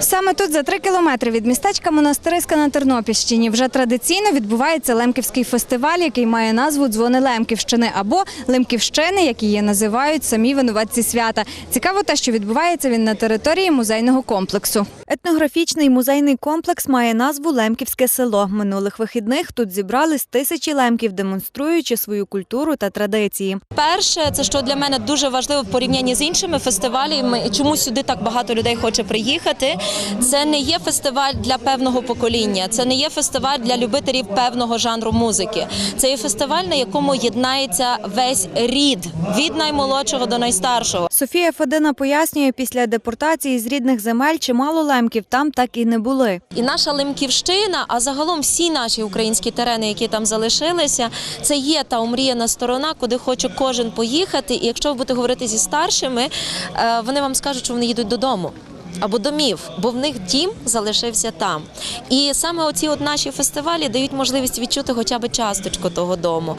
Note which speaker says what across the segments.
Speaker 1: Саме тут, за три кілометри від містечка Монастириська на Тернопільщині, вже традиційно відбувається Лемківський фестиваль, який має назву Дзвони Лемківщини або Лемківщини, як її називають самі винуватці свята. Цікаво те, що відбувається він на території музейного комплексу. Етнографічний музейний комплекс має назву Лемківське село. Минулих вихідних тут зібрались тисячі лемків, демонструючи свою культуру та традиції.
Speaker 2: Перше, це що для мене дуже важливо в порівнянні з іншими фестивалями, чому сюди так багато людей хоче приїхати. Це не є фестиваль для певного покоління, це не є фестиваль для любителів певного жанру музики. Це є фестиваль, на якому єднається весь рід від наймолодшого до найстаршого.
Speaker 1: Софія Федина пояснює, після депортації з рідних земель чимало лемків там так і не були.
Speaker 2: І наша Лемківщина, а загалом всі наші українські терени, які там залишилися, це є та омріяна сторона, куди хоче кожен поїхати. І якщо ви будете говорити зі старшими, е, вони вам скажуть, що вони їдуть додому. Або домів, бо в них дім залишився там. І саме оці от наші фестивалі дають можливість відчути хоча б часточку того дому,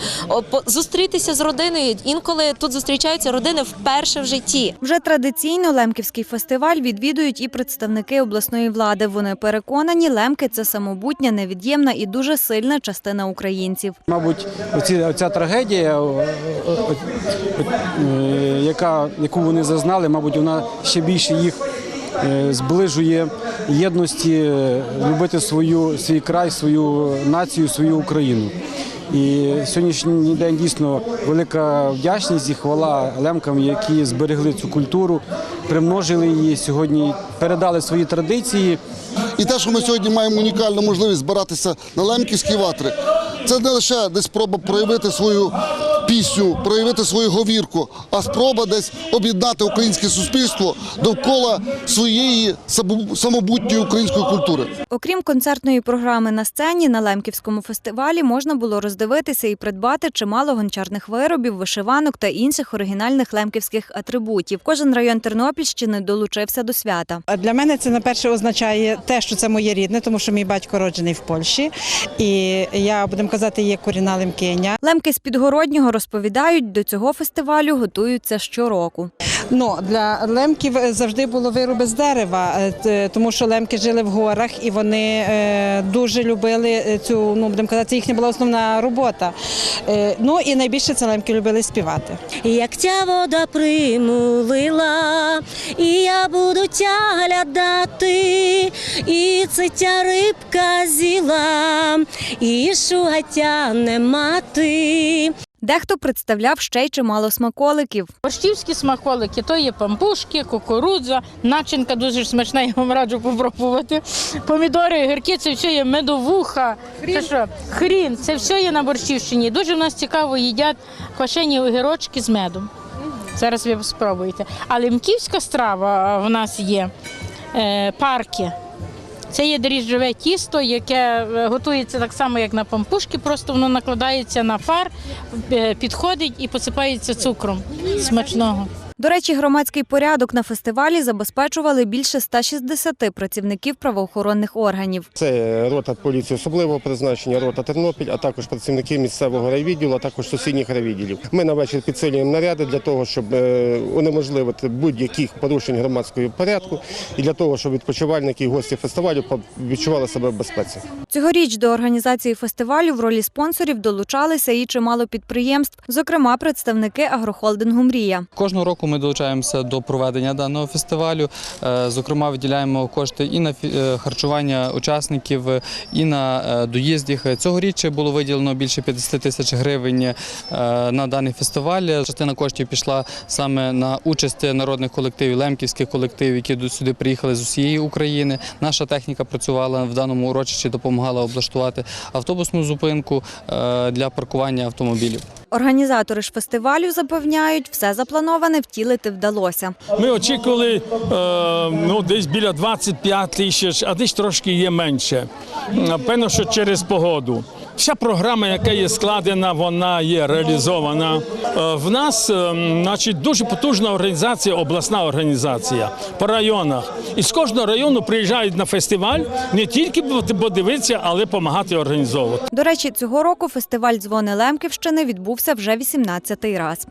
Speaker 2: зустрітися з родиною. Інколи тут зустрічаються родини вперше в житті.
Speaker 1: Вже традиційно Лемківський фестиваль відвідують і представники обласної влади. Вони переконані, лемки це самобутня, невід'ємна і дуже сильна частина українців.
Speaker 3: Мабуть, оці, оця трагедія, о, о, о, е, яка, яку вони зазнали, мабуть, вона ще більше їх зближує єдності, е, любити свою, свій край, свою націю, свою Україну. І сьогоднішній день дійсно велика вдячність і хвала лемкам, які зберегли цю культуру, примножили її сьогодні, передали свої традиції.
Speaker 4: І те, що ми сьогодні маємо унікальну можливість збиратися на лемківські ватри, це не лише десь спроба проявити свою пісню, проявити свою говірку, а спроба десь об'єднати українське суспільство довкола своєї самобутньої української культури.
Speaker 1: Окрім концертної програми на сцені, на Лемківському фестивалі можна було роздивитися і придбати чимало гончарних виробів, вишиванок та інших оригінальних лемківських атрибутів. Кожен район Тернопільщини долучився до свята.
Speaker 5: Для мене це на перше означає те, що це моє рідне, тому що мій батько роджений в Польщі, і я будемо казати, є корінна лемкиня.
Speaker 1: Лемки з Підгороднього розповідають, до цього фестивалю готуються щороку.
Speaker 5: Ну для лемків завжди було вироби з дерева, е, тому що лемки жили в горах і вони е, дуже любили е, цю. Ну будемо казати, це їхня була основна робота. Е, Ну і найбільше це лемки любили співати.
Speaker 6: Як ця вода примулила, і я буду тя глядати, і це ця рибка зіла, і шугатя не мати.
Speaker 1: Дехто представляв ще й чимало смаколиків.
Speaker 7: Борщівські смаколики, то є пампушки, кукурудза, начинка дуже смачна, я вам раджу попробувати. Помідори, гірки, це все є медовуха. Це що? Хрін, це все є на борщівщині. Дуже в нас цікаво їдять квашені огірочки з медом. Зараз ви спробуєте. А лемківська страва в нас є е, парки. Це є дріжджове тісто, яке е, готується так само, як на пампушки, просто воно накладається на фар, е, підходить і посипається цукром смачного.
Speaker 1: До речі, громадський порядок на фестивалі забезпечували більше 160 працівників правоохоронних органів.
Speaker 8: Це рота поліції особливого призначення, рота Тернопіль, а також працівники місцевого райвідділу, а також сусідніх райвідділів. Ми на вечір підсилюємо наряди для того, щоб е, унеможливити будь-яких порушень громадського порядку і для того, щоб відпочивальники і гості фестивалю відчували себе в безпеці.
Speaker 1: Цьогоріч до організації фестивалю в ролі спонсорів долучалися і чимало підприємств, зокрема представники агрохолдингу Мрія.
Speaker 9: Кожного року ми долучаємося до проведення даного фестивалю. Е, Зокрема, виділяємо кошти і на е, харчування учасників, е, і на доїзд їх. Цьогоріч було виділено більше 50 тисяч гривень на даний фестиваль. Частина коштів пішла саме на участь народних колективів, лемківських колективів, які сюди приїхали з усієї України. Наша техніка працювала в даному урочищі, допомагала облаштувати автобусну зупинку для паркування автомобілів.
Speaker 1: Організатори ж фестивалю запевняють, все заплановане втілити вдалося.
Speaker 10: Ми очікували е, ну, десь біля 25 тисяч, а десь трошки є менше. Напевно, що через погоду. Вся програма, яка є складена, вона є реалізована. Е, В нас е, значить, дуже потужна організація, обласна організація по районах. І з кожного району приїжджають на фестиваль не тільки подивитися, але допомагати організовувати.
Speaker 1: До речі, цього року фестиваль дзвони Лемківщини відбувся вже 18-й раз.